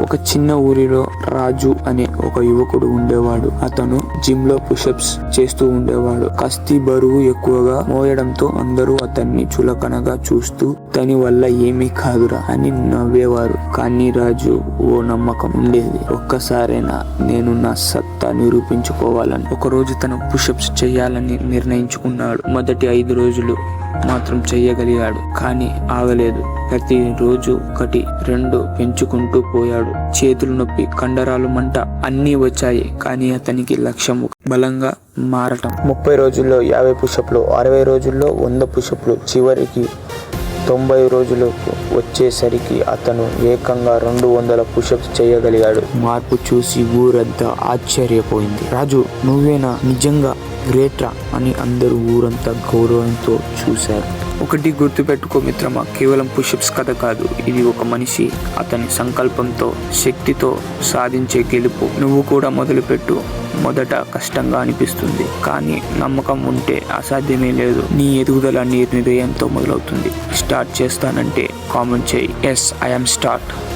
ఒక చిన్న ఊరిలో రాజు అనే ఒక యువకుడు ఉండేవాడు. అతను జిమ్లో పుషప్స్ చేస్తూ ఉండేవాడు. కస్తి బరువు ఎక్కువగా మోయడంతో అందరూ అతన్ని చులకనగా చూస్తూ తని వల్ల ఏమీ కాదురా అని నవ్వేవారు. కానీ రాజు ఓ నమ్మకం ఉండేది. ఒక్కసారైనా నేను నా సత్తా నిరూపించుకోవాలని ఒకరోజు తను పుషప్స్ చేయాలని నిర్ణయించుకున్నాడు. మొదటి ఐదు రోజులు మాత్రం చేయగలిగాడు కానీ ఆగలేదు. ప్రతి రోజు ఒకటి రెండు పెంచుకుంటూ పోయాడు. చేతులు నొప్పి కండరాలు మంట అన్నీ వచ్చాయి కానీ అతనికి లక్ష్యం బలంగా మారటం. ముప్పై రోజుల్లో యాభై పుషప్లు అరవై రోజుల్లో వంద పుషప్లు చివరికి తొంభై రోజులకు వచ్చేసరికి అతను ఏకంగా రెండు వందల పుషప్స్ చేయగలిగాడు. మార్పు చూసి ఊరంతా ఆశ్చర్యపోయింది. రాజు నువ్వేనా నిజంగా గ్రేట్రా అని అందరూ ఊరంతా గౌరవంతో చూశారు. ఒకటి గుర్తుపెట్టుకో మిత్రమా కేవలం పుషప్స్ కథ కాదు ఇది ఒక మనిషి అతని సంకల్పంతో శక్తితో సాధించే గెలుపు. నువ్వు కూడా మొదలుపెట్టు. మొదట కష్టంగా అనిపిస్తుంది. కానీ నమ్మకం ఉంటే అసాధ్యమే లేదు. నీ ఎదుగుదల నీ నిర్ణయంతో మొదలవుతుంది. స్టార్ట్ చేస్తానంటే కామెంట్ చేయి. Yes I'm start